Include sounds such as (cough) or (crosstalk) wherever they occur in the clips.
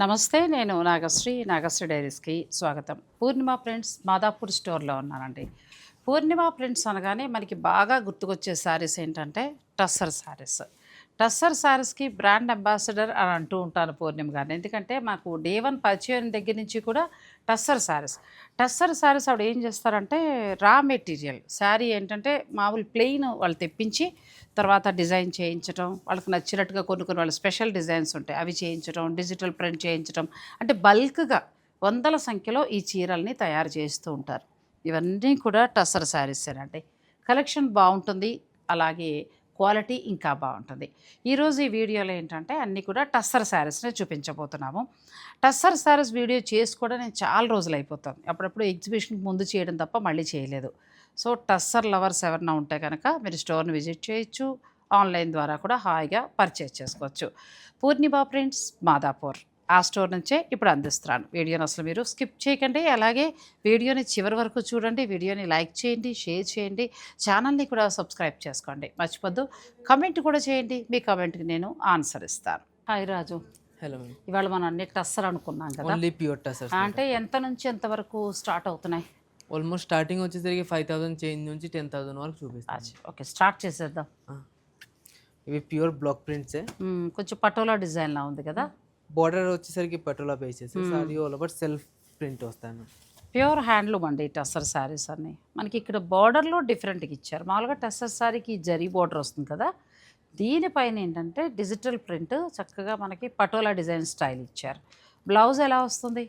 నమస్తే నేను నాగశ్రీ నాగశ్రీ డైరీస్కి స్వాగతం. పూర్ణిమ ప్రింట్స్ మాదాపూర్ స్టోర్లో ఉన్నానండి. పూర్ణిమ ప్రింట్స్ అనగానే మనకి బాగా గుర్తుకొచ్చే శారీస్ ఏంటంటే టస్సర్ శారీస్ టస్సర్ శారీస్కి బ్రాండ్ అంబాసిడర్ అని అంటూ ఉంటాను పూర్ణిమ గారిని. ఎందుకంటే మాకు డే వన్ పరిచయం దగ్గర నుంచి కూడా టస్సర్ శారీస్. టస్సర్ శారీస్ ఆవిడ ఏం చేస్తారంటే రా మెటీరియల్. శారీ ఏంటంటే మామూలు ప్లెయిన్ వాళ్ళు తెప్పించి తర్వాత డిజైన్ చేయించడం వాళ్ళకి నచ్చినట్టుగా కొన్ని కొన్ని వాళ్ళ స్పెషల్ డిజైన్స్ ఉంటాయి. అవి చేయించడం డిజిటల్ ప్రింట్ చేయించడం అంటే బల్క్గా వందల సంఖ్యలో ఈ చీరల్ని తయారు చేస్తూ ఉంటారు. ఇవన్నీ కూడా టస్సర్ శారీసేనండి. కలెక్షన్ బాగుంటుంది. అలాగే క్వాలిటీ ఇంకా బాగుంటుంది. ఈరోజు ఈ వీడియోలో ఏంటంటే అన్నీ కూడా టస్సర్ శారీస్నే చూపించబోతున్నాము. టస్సర్ శారీస్ వీడియో చేసి కూడా నేను చాలా రోజులు అయిపోతాను అప్పుడప్పుడు ఎగ్జిబిషన్కి ముందు చేయడం తప్ప మళ్ళీ చేయలేదు. సో టస్సర్ లవర్స్ ఎవరైనా ఉంటే కనుక మీరు స్టోర్ని విజిట్ చేయొచ్చు. ఆన్లైన్ ద్వారా కూడా హాయిగా పర్చేస్ చేసుకోవచ్చు. పూర్ణిమ ప్రింట్స్ మాదాపూర్. ఆ స్టోర్ నుంచే ఇప్పుడు అందిస్తున్నాను. వీడియోని అసలు మీరు స్కిప్ చేయకండి. అలాగే వీడియోని చివరి వరకు చూడండి. వీడియోని లైక్ చేయండి షేర్ చేయండి. ఛానల్ని కూడా సబ్స్క్రైబ్ చేసుకోండి. మర్చిపోద్దు. కమెంట్ కూడా చేయండి. మీ కమెంట్కి నేను ఆన్సర్ ఇస్తాను. హాయ్ రాజు. హలో ఇవాళ మనం అన్ని టస్సర్ అనుకున్నాం కదా. ఓన్లీ ప్యూర్ టసర్స్ అంటే ఎంత నుంచి ఎంత వరకు స్టార్ట్ అవుతున్నాయి? ఆల్మోస్ట్ స్టార్టింగ్ వచ్చేసరికి ఫైవ్ థౌసండ్ చేంజ్ నుంచి టెన్ థౌసండ్ వరకు చూపిస్తాను ఓకే స్టార్ట్ చేసేద్దాం. ఇవి ప్యూర్ బ్లాక్ ప్రింట్సే కొంచెం పటోలా డిజైన్లా ఉంది కదా. బార్డర్ వచ్చేసరికి పటోలా బేసెస్ అది ఆల్ ఓవర్ సెల్ఫ్ ప్రింట్ వస్తాను. ప్యూర్ హ్యాండ్లూమ్ అండి ఈ టస్సర్ శారీస్ అన్ని. మనకి ఇక్కడ బార్డర్లో డిఫరెంట్గా ఇచ్చారు. మామూలుగా టస్సర్ శారీకి జరీ బార్డర్ వస్తుంది కదా దీనిపైన ఏంటంటే డిజిటల్ ప్రింట్ చక్కగా మనకి పటోలా డిజైన్ స్టైల్ ఇచ్చారు. బ్లౌజ్ ఎలా వస్తుంది?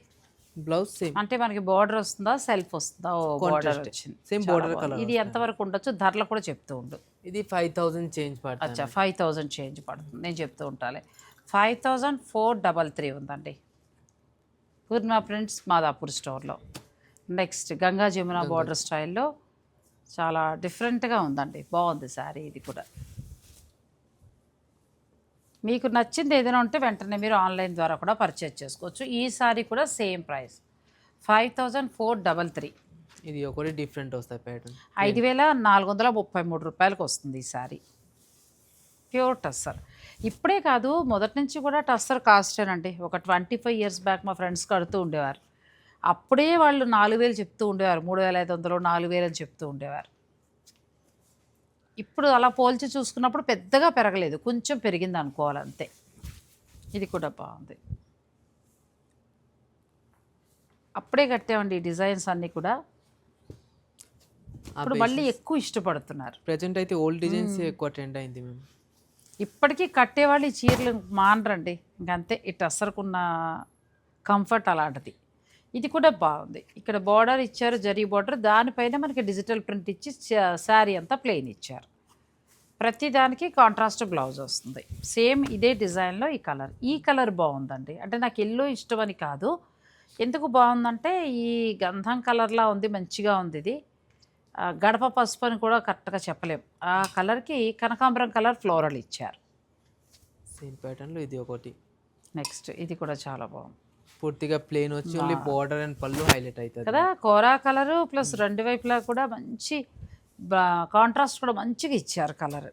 Blouse same. అంటే మనకి బార్డర్ వస్తుందా సెల్ఫ్ వస్తుందా? బార్డర్. వచ్చింది. border బాగుంది. colour ఇది ఎంతవరకు ఉండొచ్చు ధరలు కూడా చెప్తూ ఉండు. ఇది ఫైవ్ థౌసండ్ చేంజ్ పడుతుంది. అచ్చా ఫైవ్ థౌజండ్ చేంజ్ పడుతుంది. నేను చెప్తూ ఉంటాలే. Five thousand four double three ఉందండి. పూర్ణిమ ప్రింట్స్ మాదాపూర్ స్టోర్లో. నెక్స్ట్ గంగా జమున బార్డర్ స్టైల్లో చాలా డిఫరెంట్గా ఉందండి. బాగుంది శారీ ఇది కూడా. మీకు నచ్చింది ఏదైనా ఉంటే వెంటనే మీరు ఆన్లైన్ ద్వారా కూడా పర్చేజ్ చేసుకోవచ్చు. ఈ సారీ కూడా same price. Five thousand four double three. ఇది ఒకటి డిఫరెంట్ వస్తాయి ఐదు వేల నాలుగు వందల ముప్పై మూడు రూపాయలకు వస్తుంది ఈ సారీ ప్యూర్ టస్సర్. ఇప్పుడే కాదు మొదటి నుంచి కూడా టస్సర్ కాస్టేనండి ఒక ట్వంటీ ఫైవ్ ఇయర్స్ బ్యాక్ మా ఫ్రెండ్స్ కడుతూ ఉండేవారు. అప్పుడే వాళ్ళు నాలుగు వేలు చెప్తూ ఉండేవారు. మూడు వేల ఐదు వందలు నాలుగు వేలు అని చెప్తూ ఉండేవారు. ఇప్పుడు అలా పోల్చి చూసుకున్నప్పుడు పెద్దగా పెరగలేదు. కొంచెం పెరిగింది అనుకోవాలి అంతే ఇది కూడా బాగుంది. అప్పుడే కట్టామండి ఈ డిజైన్స్ అన్నీ కూడా. ఇప్పుడు మళ్ళీ ఎక్కువ ఇష్టపడుతున్నారు. ప్రజెంట్ అయితే ఓల్డ్ డిజైన్స్ ఎక్కువ ట్రెండ్ అయింది మేము. ఇప్పటికీ కట్టేవాళ్ళు ఈ చీరలు మానరండి. ఇంకంతే ఇటు అసరుకున్న కంఫర్ట్ అలాంటిది. ఇది కూడా బాగుంది. ఇక్కడ బార్డర్ ఇచ్చారు జరీ బార్డర్. దానిపైన మనకి డిజిటల్ ప్రింట్ ఇచ్చి శారీ అంతా ప్లెయిన్ ఇచ్చారు. ప్రతి దానికి కాంట్రాస్ట్ బ్లౌజ్ వస్తుంది. సేమ్ ఇదే డిజైన్లో ఈ కలర్. ఈ కలర్ బాగుందండి. అంటే నాకు ఎల్లో ఇష్టం అని కాదు. ఎందుకు బాగుందంటే ఈ గంధం కలర్లా ఉంది మంచిగా ఉంది ఇది. గడప పసుపు అని కూడా కరెక్ట్గా చెప్పలేం. ఆ కలర్కి కనకాంబరం కలర్ ఫ్లోరల్ ఇచ్చారు. సేమ్ ప్యాటర్న్లో ఇది ఒకటి. నెక్స్ట్ ఇది కూడా చాలా బాగుంది. పూర్తిగా ప్లేన్ వచ్చి ఓన్లీ బార్డర్ అండ్ పళ్ళు హైలైట్ అవుతుంది. కదా కోరా కలరు ప్లస్ రెండు వైపులా కూడా మంచి కాంట్రాస్ట్ కూడా మంచిగా ఇచ్చారు కలర్.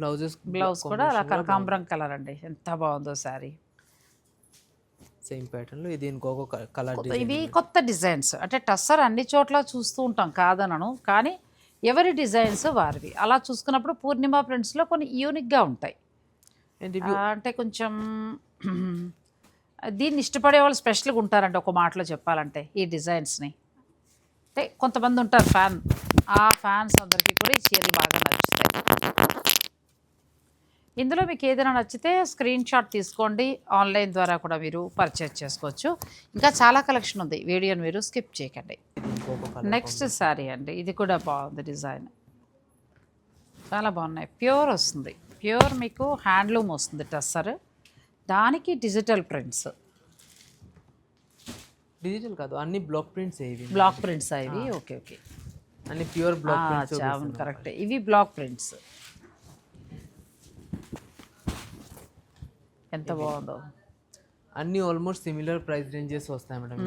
బ్లౌజెస్ బ్లౌజ్ కూడా కనకాంబరం కలర్ అండి. ఎంత బాగుందో శారీ. సేమ్ ప్యాటర్న్లో ఇది ఇంకొక కలర్ ఇవి కొత్త డిజైన్స్ అంటే టస్సర్ అన్ని చోట్ల చూస్తూ ఉంటాం కాదనను కానీ ఎవరి డిజైన్స్ వారివి. అలా చూసుకున్నప్పుడు పూర్ణిమ ప్రింట్స్లో కొన్ని యూనిక్గా ఉంటాయి. అంటే కొంచెం దీన్ని ఇష్టపడే వాళ్ళు స్పెషల్గా ఉంటారండి ఒక మాటలో చెప్పాలంటే ఈ డిజైన్స్ని అంటే కొంతమంది ఉంటారు ఫ్యాన్ ఆ ఫ్యాన్స్ అందరికీ కూడా ఈ చీరలు బాగా నచ్చుతాయి. ఇందులో మీకు ఏదైనా నచ్చితే స్క్రీన్ షాట్ తీసుకోండి. ఆన్లైన్ ద్వారా కూడా మీరు పర్చేజ్ చేసుకోవచ్చు. ఇంకా చాలా కలెక్షన్ ఉంది. వీడియోని మీరు స్కిప్ చేయకండి. నెక్స్ట్ శారీ అండి. ఇది కూడా బాగుంది డిజైన్. చాలా బాగున్నాయి. ప్యూర్ వస్తుంది. ప్యూర్ మీకు హ్యాండ్లూమ్ వస్తుంది టస్సర్. దానికి డిజిటల్ ప్రింట్స్. డిజిటల్ కాదు అన్ని బ్లాక్ ప్రింట్స్ ఇవి? బ్లాక్ ప్రింట్స్ ఇవి? Okay okay. అన్ని ప్యూర్ బ్లాక్ అవును కరెక్ట్. ఇవి బ్లాక్ ప్రింట్స్. ఎంత బాగుందో. అన్ని ఆల్మోస్ట్ సిమిలర్ ప్రైస్ రేంజెస్ వస్తాయి మేడం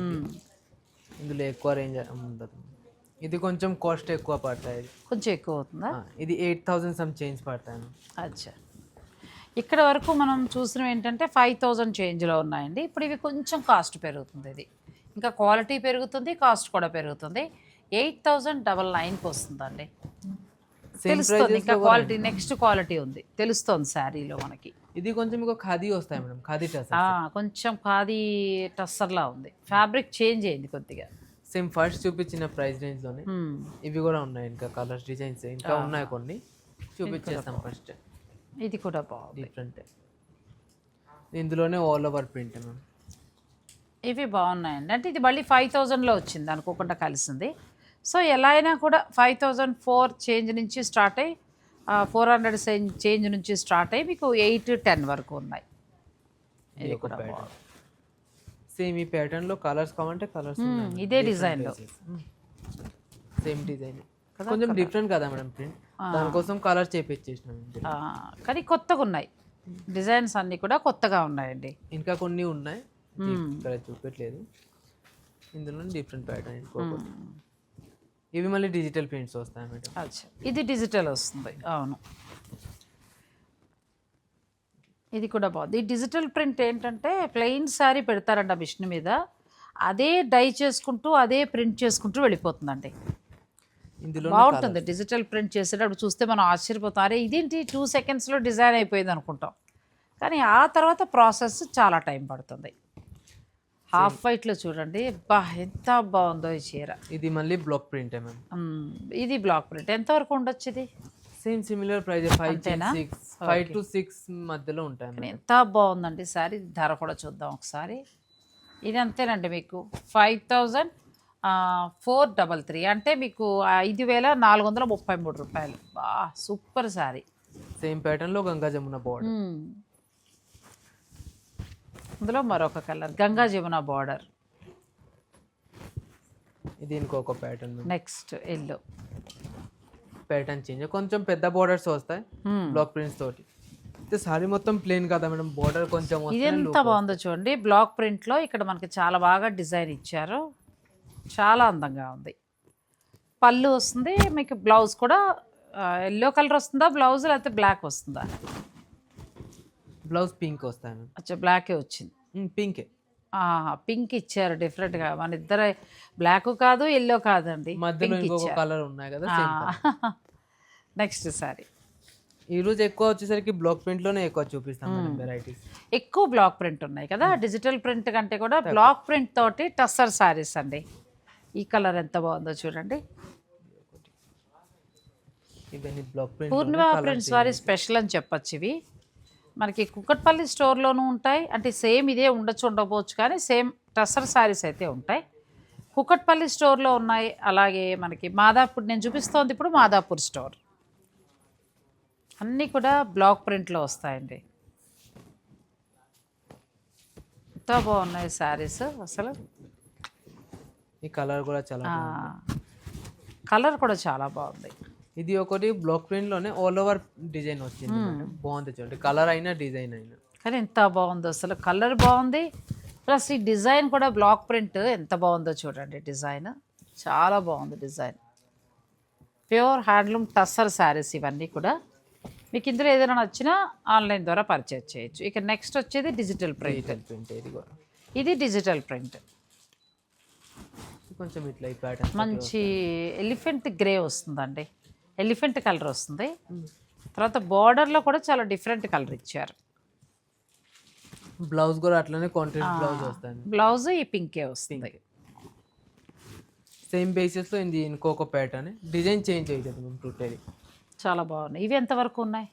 ఇందులో ఎక్కువ రేంజ్ ఉండదు. ఇది కొంచెం కాస్ట్ ఎక్కువ పడతాయి. కొంచెం ఎక్కువ అవుతుందా? ఇది ఎయిట్ థౌసండ్ సమ్ చేంజ్ పడతాయి. అచ్చా. ఇక్కడ వరకు మనం చూసినవి ఏంటంటే ఫైవ్ థౌజండ్ చేంజ్లో ఉన్నాయండి. ఇప్పుడు ఇవి కొంచెం కాస్ట్ పెరుగుతుంది ఇది. ఇంకా క్వాలిటీ పెరుగుతుంది కాస్ట్ కూడా పెరుగుతుంది. ఎయిట్ థౌజండ్ డబల్ నైన్కి వస్తుందండి. తెలుస్తుంది ఇంకా క్వాలిటీ నెక్స్ట్ క్వాలిటీ ఉంది. తెలుస్తుంది శారీలో మనకి. ఇది కొంచెం ఖాదీ వస్తాయి మేడం ఖాదీ టస్ కొంచెం ఖాదీ టస్సర్లా ఉంది. ఫ్యాబ్రిక్ చేంజ్ అయింది కొద్దిగా. సేమ్ ఫస్ట్ చూపించిన ప్రైస్ రేంజ్లోనే. Hmm. ఇవి కూడా ఉన్నాయి ఇంకా కలర్స్ డిజైన్స్ ఇంకా ఉన్నాయి కొన్ని. చూపించేస్తాం ఫస్ట్ ఇది కూడా బాగుంది. డిఫరెంట్ ఇందులోనే ఆల్ ఓవర్ ప్రింట్ మ్యామ్ ఇవి బాగున్నాయండి. అంటే ఇది మళ్ళీ ఫైవ్ థౌజండ్లో వచ్చింది అనుకోకుండా కలిసింది. సో ఎలా అయినా కూడా ఫైవ్ థౌజండ్ ఫోర్ చేంజ్ నుంచి స్టార్ట్ అయ్యి ఫోర్ హండ్రెడ్ చేంజ్ నుంచి స్టార్ట్ అయ్యి మీకు ఎయిట్ టెన్ వరకు ఉన్నాయి. ఇది కూడా బాగుంది. సేమ్ ఈ ప్యాటర్న్లో కలర్స్ కావాలంటే కలర్స్ మ్మ్, ఇదే డిజైన్లో. సేమ్ డిజైన్ కొంచెం డిఫరెంట్ కదా మేడం ప్రింట్ దానికోసం కలర్ చేపించేసినాం కానీ కొత్తగా ఉన్నాయి. డిజైన్స్ అన్నీ కూడా కొత్తగా ఉన్నాయండి. ఇంకా కొన్ని ఉన్నాయి. ఇది ఇక్కడ చూపెట్టలేదు. ఇందులో డిఫరెంట్ ప్యాటర్న్ ఇవి మళ్ళీ డిజిటల్ ప్రింట్స్ వస్తాయి మేడం. అచ్చా. ఇది డిజిటల్ వస్తుంది. అవును. ఇది కూడా బాగుంది. ఈ డిజిటల్ ప్రింట్ ఏంటంటే ప్లెయిన్ శారీ పెడతారంట మిషన్ మీద. అదే డై చేసుకుంటూ అదే ప్రింట్ చేసుకుంటూ వెళ్ళిపోతుందండి. ఇందులో బాగుంటుంది. డిజిటల్ ప్రింట్ చేసేటప్పుడు చూస్తే మనం ఆశ్చర్యపోతాం. అరే ఇదేంటి? టూ సెకండ్స్లో డిజైన్ అయిపోయింది అనుకుంటాం కానీ ఆ తర్వాత ప్రాసెస్ చాలా టైం పడుతుంది. హాఫ్ వైట్లో చూడండి. బా ఎంత బాగుందో ఈ చీర. ఇది మళ్ళీ బ్లాక్ ప్రింట్. ఇది బ్లాక్ ప్రింట్ ఎంతవరకు ఉండొచ్చు ఇది? Same similar price five? Six five to six మధ్యలో ఉంటాయి ఎంత బాగుందండి సారీ. ధర కూడా చూద్దాం ఒకసారి. ఇది అంతేనండి మీకు. Five thousand four double three అంటే మీకు ఐదు వేల నాలుగు వందల ముప్పై మూడు రూపాయలు. బా సూపర్ శారీ సేమ్ ప్యాటర్న్లో గంగా జమున బార్డర్ ఇందులో మరొక కలర్. గంగా జమున బార్డర్. ఇది ఇంకొక pattern next yellow. Pattern change కొంచెం పెద్ద బార్డర్స్ వస్తాయి. బ్లాక్ ప్రింట్స్ తోటి. సారీ మొత్తం ప్లేన్ కదా మేడం? బార్డర్ కొంచెం ఎంత బాగుందో చూడండి. బ్లాక్ ప్రింట్లో ఇక్కడ మనకి చాలా బాగా డిజైన్ ఇచ్చారు. చాలా అందంగా ఉంది. పళ్ళు వస్తుంది. మీకు బ్లౌజ్ కూడా ఎల్లో కలర్ వస్తుందా బ్లౌజ్ లేకపోతే బ్లాక్ వస్తుందా? బ్లౌజ్ పింక్ వస్తాయి మ్యామ్ అచ్చా బ్లాకే వచ్చింది. పింకే. పింక్ ఇచ్చారు డిఫరెంట్గా మన ఇద్దరు బ్లాక్ కాదు ఎల్లో కాదండి. మధ్యలో ఇంకొక కలర్ ఉన్నాయి కదా. నెక్స్ట్ సారీ (laughs) ఈ రోజు ఎక్కువ వచ్చేసరికి బ్లాక్ ప్రింట్లోనే ఎక్కువ చూపిస్తాం వెరైటీస్ ఎక్కువ బ్లాక్ ప్రింట్ ఉన్నాయి కదా డిజిటల్ ప్రింట్ కంటే కూడా బ్లాక్ ప్రింట్ తోటి టస్సర్ శారీస్ అండి. ఈ కలర్ ఎంత బాగుందో చూడండి. ఇవన్నీ బ్లాక్ ప్రింట్ పూర్ణిమ ప్రింట్స్ వారి స్పెషల్ అని చెప్పొచ్చు ఇవి. మనకి కుక్కట్పల్లి స్టోర్లోనూ ఉంటాయి. అంటే సేమ్ ఇదే ఉండొచ్చు ఉండకపోవచ్చు కానీ సేమ్ టస్సర్ శారీస్ అయితే ఉంటాయి. కుక్కట్పల్లి స్టోర్లో ఉన్నాయి. అలాగే మనకి మాదాపూర్ నేను చూపిస్తోంది ఇప్పుడు మాదాపూర్ స్టోర్. అన్నీ కూడా బ్లాక్ ప్రింట్లో వస్తాయండి. ఎంత బాగున్నాయి శారీస్ అసలు. ఈ కలర్ కూడా చాలా. కలర్ కూడా చాలా బాగుంది. ఇది ఒకటి బ్లాక్ ప్రింట్లోనే ఆల్ ఓవర్ డిజైన్ వచ్చింది మేడం. బాగుంది చూడండి. కలర్ అయినా డిజైన్ అయినా. కానీ ఎంత బాగుందో అసలు. కలర్ బాగుంది. ప్లస్ ఈ డిజైన్ కూడా బ్లాక్ ప్రింట్. ఎంత బాగుందో చూడండి డిజైన్. చాలా బాగుంది design. Pure handloom tussar saris ఇవన్నీ కూడా. మీకు ఇందులో ఏదైనా నచ్చినా ఆన్లైన్ ద్వారా పర్చేజ్ చేయొచ్చు. ఇక నెక్స్ట్ వచ్చేది డిజిటల్ ప్రింట్ ప్రింట్ ఇది కూడా. ఇది డిజిటల్ ప్రింట్ కొంచెం ఇట్లా మంచి ఎలిఫెంట్ గ్రే వస్తుందండి. ఎలిఫెంట్ కలర్ వస్తుంది. తర్వాత బార్డర్లో కూడా చాలా డిఫరెంట్ కలర్ ఇచ్చారు. బ్లౌజ్ కూడా అట్లనే కాంట్రాస్ట్ బ్లౌజ్ వస్తుంది. బ్లౌజ్ ఈ పింకే వస్తుంది. సేమ్ బేసిస్లో ఇది ఇంకొక ప్యాటర్న్ డిజైన్ చేంజ్ అవుతుంది మేము టోటలీ చాలా బాగున్నాయి. ఇవి ఎంతవరకు ఉన్నాయి?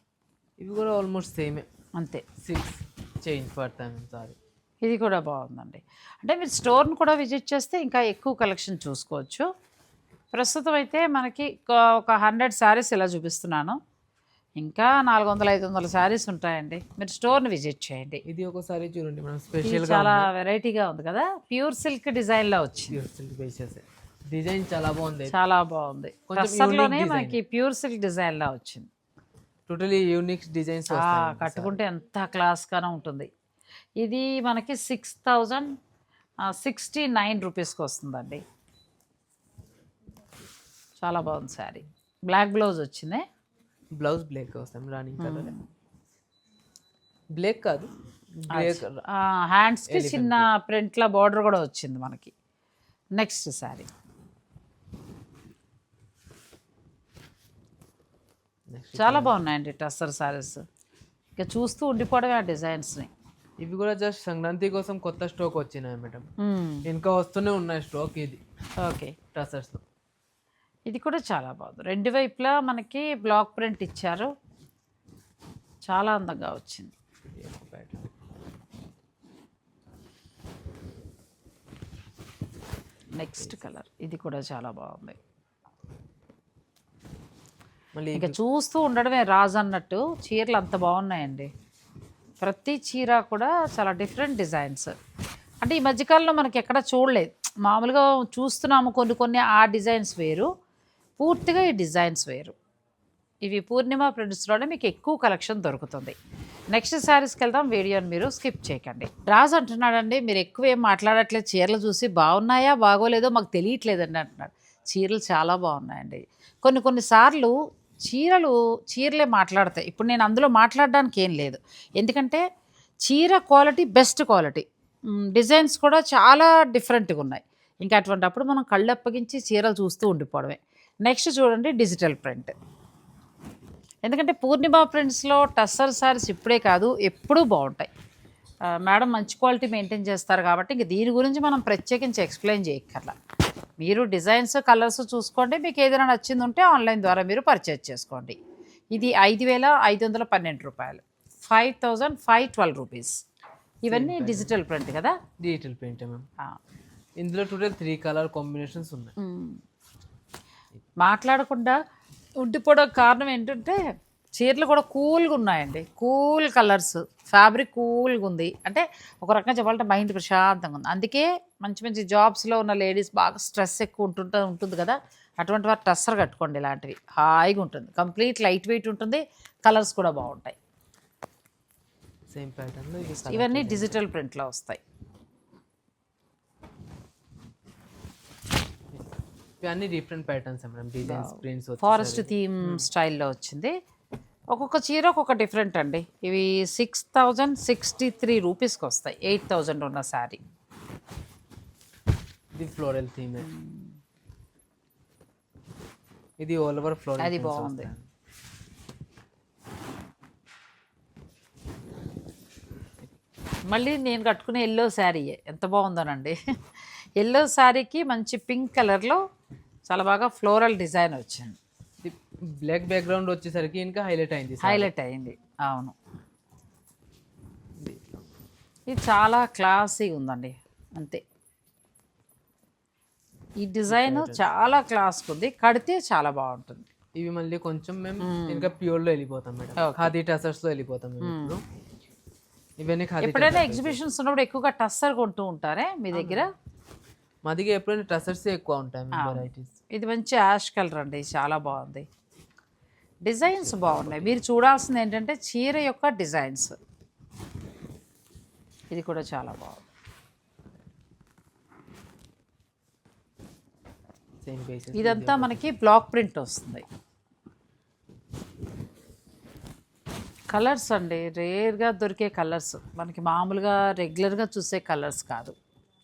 ఇవి కూడా ఆల్మోస్ట్ సేమే అంతే. సిక్స్ చేంజ్ పడతాయి మేము సారీ. ఇది కూడా బాగుందండి. అంటే మీరు స్టోర్ని కూడా విజిట్ చేస్తే ఇంకా ఎక్కువ కలెక్షన్ చూసుకోవచ్చు. ప్రస్తుతం అయితే మనకి ఒక- హండ్రెడ్ శారీస్ ఇలా చూపిస్తున్నాను. ఇంకా నాలుగు వందల ఐదు వందల శారీస్ ఉంటాయండి. మీరు స్టోర్ని విజిట్ చేయండి. ఇది ఒకసారి చూడండి మనం స్పెషల్ చాలా వెరైటీగా ఉంది కదా? ప్యూర్ సిల్క్ డిజైన్లో వచ్చింది. సిల్క్ బేసెస్ డిజైన్ చాలా బాగుంది. చాలా బాగుంది. design. మనకి ప్యూర్ సిల్క్ డిజైన్లో వచ్చింది. టోటలీ యూనిక్ డిజైన్స్ కట్టుకుంటే ఎంత క్లాస్గానే ఉంటుంది. ఇది మనకి సిక్స్ థౌజండ్ సిక్స్టీ నైన్ రూపీస్కి వస్తుందండి. చాలా బాగుంది శారీ. బ్లాక్ బ్లౌజ్ వచ్చింది? బ్లౌజ్ బ్లాక్ వస్తాం రన్నింగ్ కలర్ బ్లాక్ కాదు హ్యాండ్స్కి చిన్న ప్రింట్ల బార్డర్ కూడా వచ్చింది మనకి. నెక్స్ట్ శారీ. చాలా బాగున్నాయండి టస్సర్ శారీస్. ఇక చూస్తూ ఉండిపోవడమే ఆ డిజైన్స్ని ఇవి కూడా జస్ట్ సంక్రాంతి కోసం కొత్త స్టాక్ వచ్చినాయి మేడం. ఇంకా వస్తూనే ఉన్నాయి స్టాక్ ఇది. ఓకే టసర్స్ ఇది కూడా చాలా బాగుంది. రెండు వైపులా మనకి బ్లాక్ ప్రింట్ ఇచ్చారు. చాలా అందంగా వచ్చింది. Next colour. ఇది కూడా చాలా బాగుంది. మళ్ళీ ఇక చూస్తూ ఉండడమే రాజు అన్నట్టు చీరలు అంత బాగున్నాయండి. ప్రతి చీర కూడా చాలా డిఫరెంట్ డిజైన్స్ అంటే ఈ మధ్యకాలంలో మనకి ఎక్కడ చూడలేదు. మామూలుగా చూస్తున్నాము కొన్ని కొన్ని ఆ డిజైన్స్ వేరు. పూర్తిగా ఈ డిజైన్స్ వేరు. ఇవి పూర్ణిమ ప్రింట్స్లోనే మీకు ఎక్కువ కలెక్షన్ దొరుకుతుంది. నెక్స్ట్ శారీస్కి వెళ్దాం వీడియోని మీరు స్కిప్ చేయకండి. రాజు అంటున్నాడండి మీరు ఎక్కువ ఏం మాట్లాడట్లేదు చీరలు చూసి బాగున్నాయా బాగోలేదో మాకు తెలియట్లేదండి అంటున్నాడు. చీరలు చాలా బాగున్నాయండి. కొన్ని కొన్నిసార్లు చీరలు చీరలే మాట్లాడతాయి. ఇప్పుడు నేను అందులో మాట్లాడడానికి ఏం లేదు. ఎందుకంటే చీర క్వాలిటీ బెస్ట్ క్వాలిటీ. డిజైన్స్ కూడా చాలా డిఫరెంట్గా ఉన్నాయి. ఇంకా అటువంటిప్పుడు మనం కళ్ళు అప్పగించి చీరలు చూస్తూ ఉండిపోవడమే. నెక్స్ట్ చూడండి డిజిటల్ ప్రింట్. ఎందుకంటే పూర్ణిమ ప్రింట్స్లో టస్సర్ సారీస్ ఇప్పుడే కాదు ఎప్పుడూ బాగుంటాయి. మేడం మంచి క్వాలిటీ మెయింటైన్ చేస్తారు కాబట్టి ఇంక దీని గురించి మనం ప్రత్యేకించి ఎక్స్ప్లెయిన్ చేయక్కర్లా. మీరు డిజైన్స్ కలర్స్ చూసుకోండి మీకు ఏదైనా నచ్చింది ఉంటే ఆన్లైన్ ద్వారా మీరు పర్చేజ్ చేసుకోండి. ఇది ఐదు వేల ఐదు వందల పన్నెండు రూపాయలు. Five thousand five twelve rupees. ఇవన్నీ డిజిటల్ ప్రింట్ కదా? Digital paint ma'am. ఇందులో టోటల్ త్రీ కలర్ కాంబినేషన్స్ ఉన్నాయి. మాట్లాడకుండా ఉండిపోవడం కారణం ఏంటంటే చీరలు కూడా కూల్గా ఉన్నాయండి. కూల్ కలర్స్ ఫ్యాబ్రిక్ కూల్గా ఉంది. అంటే ఒక రకంగా చెప్పాలంటే మైండ్ ప్రశాంతంగా ఉంది. అందుకే మంచి మంచి జాబ్స్లో ఉన్న లేడీస్ బాగా స్ట్రెస్ ఎక్కువ ఉంటుంటే ఉంటుంది కదా. అటువంటి వారు టస్సర్ కట్టుకోండి ఇలాంటివి. హాయిగా ఉంటుంది. కంప్లీట్ లైట్ వెయిట్ ఉంటుంది. కలర్స్ కూడా బాగుంటాయి. సేమ్ ఇవన్నీ. డిజిటల్ ప్రింట్లో వస్తాయి. ఇవన్నీ different patterns madam designs prints forest theme స్టైల్లో వచ్చింది. ఒక్కొక్క చీర ఒక్కొక్క డిఫరెంట్ అండి. ఇవి సిక్స్ థౌజండ్ సిక్స్టీ త్రీ రూపీస్కి వస్తాయి. ఎయిట్ థౌజండ్ ఉన్న శారీ ఇది ఫ్లోరల్ థీమ్ ఇది ఆల్ ఓవర్ ఫ్లోరల్ అది బాగుంది. మళ్ళీ నేను కట్టుకునే ఎల్లో శారీ ఎంత బాగుందోనండి. (laughs) ఎల్లో శారీకి మంచి పింక్ కలర్లో చాలా బాగా ఫ్లోరల్ డిజైన్ వచ్చింది. బ్లాక్ బ్యాక్గ్రౌండ్ వచ్చేసరికి ఇంకా హైలైట్ అయింది హైలైట్ అయింది. అవును. ఇది చాలా క్లాసీ ఉందండి. అంతే. ఈ డిజైన్ చాలా క్లాస్గా ఉంది. కడితే చాలా బాగుంటుంది. ఇవి మళ్ళీ కొంచెం మేము ఇంకా ప్యూర్లో వెళ్ళిపోతాం మేడం. ఖాదీ టసర్స్లో వెళ్ళిపోతాం మేము ఇప్పుడు. ఇవన్నీ ఖాదీ ఎప్పుడైనా ఎగ్జిబిషన్స్ ఉన్నప్పుడు ఎక్కువగా టస్సర్ కొంటూ ఉంటారే మీ దగ్గర? మా దగ్గర ఎప్పుడైనా టసర్స్ ఎక్కువ ఉంటాయి వెరైటీస్ ఇది మంచి యాష్ కలర్ అండి చాలా బాగుంది. డిజైన్స్ బాగున్నాయి. మీరు చూడాల్సింది ఏంటంటే చీర యొక్క డిజైన్స్. ఇది కూడా చాలా బాగుంది. ఇదంతా మనకి బ్లాక్ ప్రింట్ వస్తుంది. కలర్స్ అండి రేర్గా దొరికే కలర్స్. మనకి మామూలుగా రెగ్యులర్గా చూసే కలర్స్ కాదు.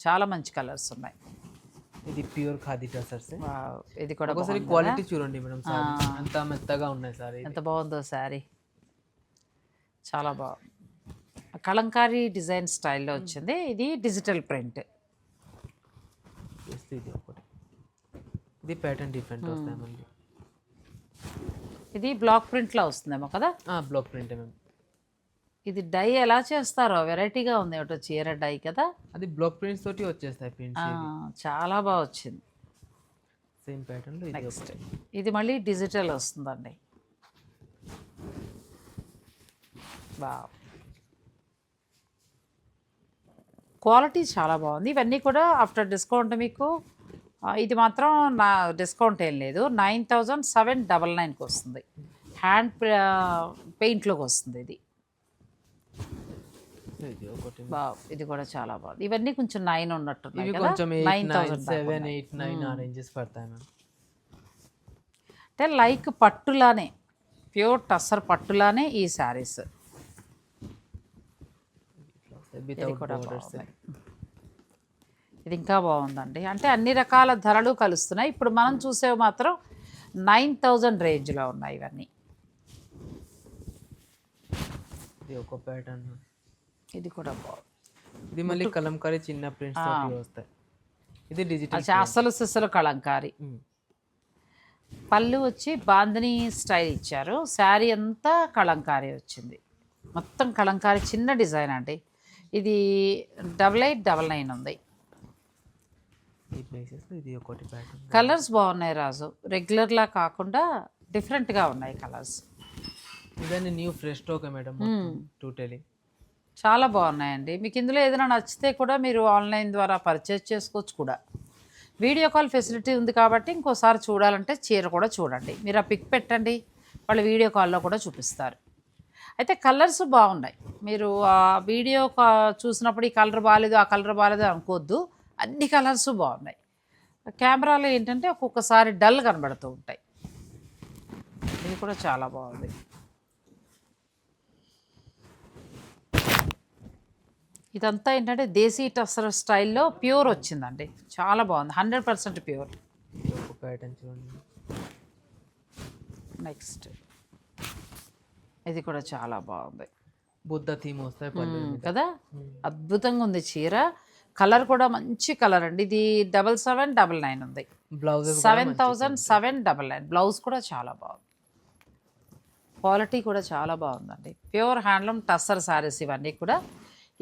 చాలా మంచి కలర్స్ ఉన్నాయి. ఇది ప్యూర్ ఖాదీ టసర్స్ వావ్, ఇది కూడా ఒకసారి క్వాలిటీ చూడండి మేడం సారీ. అంత మెత్తగా ఉన్నాయి సారీ ఎంత బాగుందో శారీ చాలా బాగుంది కలంకారీ డిజైన్ స్టైల్లో వచ్చింది. ఇది డిజిటల్ ప్రింట్. ఇది ఒకటి. ఇది ప్యాటర్న్ డిఫరెంట్ వస్తాయి మళ్ళీ. ఇది బ్లాక్ ప్రింట్లో వస్తుందేమో కదా? బ్లాక్ ప్రింట్ మేము ఇది డై ఎలా చేస్తారో వెరైటీగా ఉంది ఒకటి చీర డై కదా? అది బ్లాక్ ప్రింట్స్ తోటి వచ్చేస్తాయి ప్రింట్స్ చాలా బాగా వచ్చింది. సేమ్ ప్యాటర్న్లో ఇది నెక్స్ట్ ఇది మళ్ళీ డిజిటల్ వస్తుందండి. బా క్వాలిటీ చాలా బాగుంది. ఇవన్నీ కూడా ఆఫ్టర్ డిస్కౌంట్ మీకు ఇది మాత్రం నా డిస్కౌంట్ ఏం లేదు. నైన్ థౌజండ్ సెవెన్ డబల్ నైన్కి వస్తుంది. హ్యాండ్ పెయింట్లోకి వస్తుంది ఇది. ఇది ఒకటి. బా ఇది కూడా చాలా బాగుంది. ఇవన్నీ కొంచెం నైన్ ఇవి కొంచెం nine thousand seven eight nine ఆ రేంజెస్ పడతాయి మ్యామ్ అంటే లైక్ పట్టులానే ప్యూర్ టస్సర్ పట్టులానే ఈ శారీస్. ఇది ఇంకా బాగుందండి. అంటే అన్ని రకాల ధరలు కలుస్తున్నాయి. ఇప్పుడు మనం చూసేవి మాత్రం నైన్ థౌజండ్ రేంజ్లో ఉన్నాయి ఇవన్నీ. ఇది ఒక ప్యాటర్న్ ఇది కూడా బాగుంది. ఇది మళ్ళీ కలంకారీ చిన్న ప్రింట్స్ వస్తాయి. ఇది డిజిటల్ అసలు సిసలు కలంకారీ పళ్ళు వచ్చి బాందిని స్టైల్ ఇచ్చారు. శారీ అంతా కలంకారీ వచ్చింది. మొత్తం కలంకారీ చిన్న డిజైన్ అండి. ఇది డబల్ ఎయిట్ డబల్ నైన్ ఉంది. ఇది కలర్స్ బాగున్నాయి రాజు. రెగ్యులర్లా కాకుండా డిఫరెంట్గా ఉన్నాయి కలర్స్. ఇదన్నీ new fresh stock madam totally చాలా బాగున్నాయండి. మీకు ఇందులో ఏదైనా నచ్చితే కూడా మీరు ఆన్లైన్ ద్వారా పర్చేజ్ చేసుకోవచ్చు కూడా. వీడియో కాల్ ఫెసిలిటీ ఉంది కాబట్టి ఇంకోసారి చూడాలంటే చీర కూడా చూడండి. మీరు ఆ పిక్ పెట్టండి వాళ్ళు వీడియో కాల్లో కూడా చూపిస్తారు. అయితే కలర్స్ బాగున్నాయి. మీరు ఆ వీడియో కా- చూసినప్పుడు ఈ కలర్ బాగాలేదు ఆ కలర్ బాగాలేదు అనుకోవద్దు. అన్ని కలర్స్ బాగున్నాయి. కెమెరాలో ఏంటంటే ఒక్కొక్కసారి డల్ కనబడుతూ ఉంటాయి. ఇది కూడా చాలా బాగుంది. ఇదంతా ఏంటంటే దేశీ టస్సర్ స్టైల్లో ప్యూర్ వచ్చిందండి. చాలా బాగుంది. Hundred percent pure. నెక్స్ట్. ఇది కూడా చాలా బాగుంది. బుద్ధ థీమ్ వస్తాయి కదా? అద్భుతంగా ఉంది చీర. కలర్ కూడా మంచి కలర్ అండి. ఇది డబల్ సెవెన్ డబల్ నైన్ ఉంది. Blouses seven thousand seven double nine. Blouse కూడా చాలా బాగుంది. క్వాలిటీ కూడా చాలా బాగుందండి. ప్యూర్ హ్యాండ్లూమ్ టస్సర్ శారీస్ ఇవన్నీ కూడా.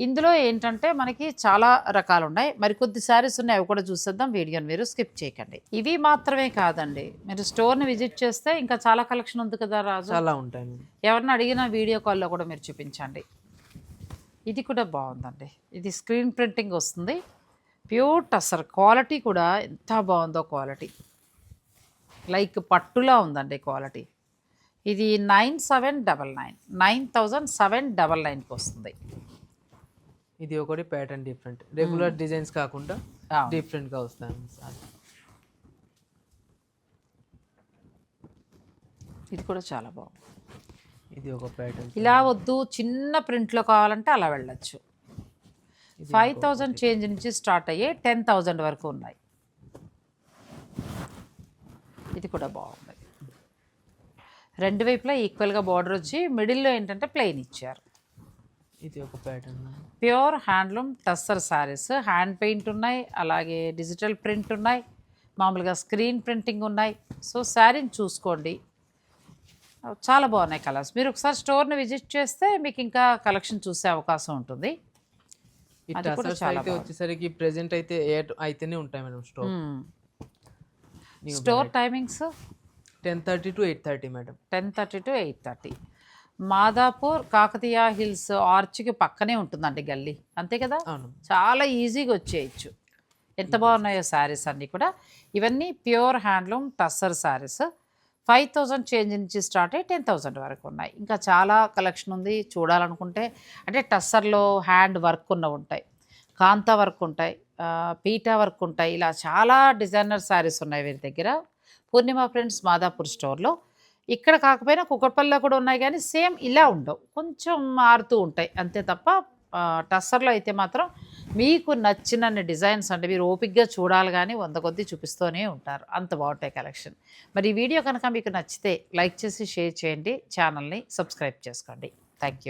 ఇందులో ఏంటంటే మనకి చాలా రకాలు ఉన్నాయి మరికొద్ది శారీస్ ఉన్నాయి అవి కూడా చూసేద్దాం. వీడియోని మీరు స్కిప్ చేయకండి. ఇవి మాత్రమే కాదండి. మీరు స్టోర్ని విజిట్ చేస్తే ఇంకా చాలా కలెక్షన్ ఉంది కదా రాజు? చాలా ఉంటాయి ఎవరిని అడిగినా వీడియో కాల్లో కూడా మీరు చూపించండి. ఇది కూడా బాగుందండి. ఇది స్క్రీన్ ప్రింటింగ్ వస్తుంది. ప్యూర్ టసర్ క్వాలిటీ కూడా ఎంత బాగుందో క్వాలిటీ. లైక్ పట్టులా ఉందండి క్వాలిటీ. ఇది nine seven double nine. Nine thousand seven double నైన్కి వస్తుంది. ఇది ఒకటి ప్యాటర్న్ డిఫరెంట్ రెగ్యులర్ డిజైన్స్ కాకుండా అవును. డిఫరెంట్గా వస్తాయి ఇది కూడా చాలా బాగుంది. ఇది ఒక ప్యాటర్న్ ఇలా వద్దు చిన్న ప్రింట్లో కావాలంటే అలా వెళ్ళచ్చు. ఫైవ్ థౌజండ్ చేంజ్ నుంచి స్టార్ట్ అయ్యి టెన్ థౌజండ్ వరకు ఉన్నాయి. ఇది కూడా బాగుంది. రెండు వైపులా ఈక్వల్గా బార్డర్ వచ్చి మిడిల్లో ఏంటంటే ప్లెయిన్ ఇచ్చారు. ఇది ఒక pattern pure handloom tussar saris hand paint ఉన్నాయి అలాగే డిజిటల్ ప్రింట్ ఉన్నాయి మామూలుగా స్క్రీన్ ప్రింటింగ్ ఉన్నాయి. సో శారీని చూసుకోండి. చాలా బాగున్నాయి కలర్స్ మీరు ఒకసారి స్టోర్ని విజిట్ చేస్తే మీకు ఇంకా కలెక్షన్ చూసే అవకాశం ఉంటుంది. అయితే వచ్చేసరికి ప్రెజెంట్ అయితే అయితేనే ఉంటాయి madam store store timings ten thirty to eight thirty madam. Ten thirty to eight thirty Madhapur Kakatiya hills ఆర్చ్కి పక్కనే ఉంటుందండి గల్లీ. అంతే కదా? అవును. చాలా ఈజీగా వచ్చేయచ్చు. ఎంత బాగున్నాయో శారీస్ అన్నీ కూడా. ఇవన్నీ pure handloom tussar saris. Five thousand change నుంచి స్టార్ట్ అయ్యి టెన్ థౌజండ్ వరకు ఉన్నాయి. ఇంకా చాలా కలెక్షన్ ఉంది. చూడాలనుకుంటే అంటే టస్సర్లో హ్యాండ్ వర్క్ ఉన్న ఉంటాయి. కాంతా వర్క్ ఉంటాయి. పీటా వర్క్ ఉంటాయి. ఇలా చాలా డిజైనర్ శారీస్ ఉన్నాయి వీరి దగ్గర. పూర్ణిమ ఫ్రెండ్స్ మాదాపూర్ స్టోర్లో. ఇక్కడ కాకపోయినా కుక్కడపల్లిలో కూడా ఉన్నాయి కానీ సేమ్ ఇలా ఉండవు. కొంచెం మారుతూ ఉంటాయి. అంతే తప్ప టస్సర్లో అయితే మాత్రం మీకు నచ్చినన్ని డిజైన్స్ అంటే మీరు ఓపిక్గా చూడాలి కానీ వంద కొద్దీ చూపిస్తూనే ఉంటారు. అంత బాగుంటాయి కలెక్షన్. మరి ఈ వీడియో కనుక మీకు నచ్చితే లైక్ చేసి షేర్ చేయండి. ఛానల్ని సబ్స్క్రైబ్ చేసుకోండి. Thank you.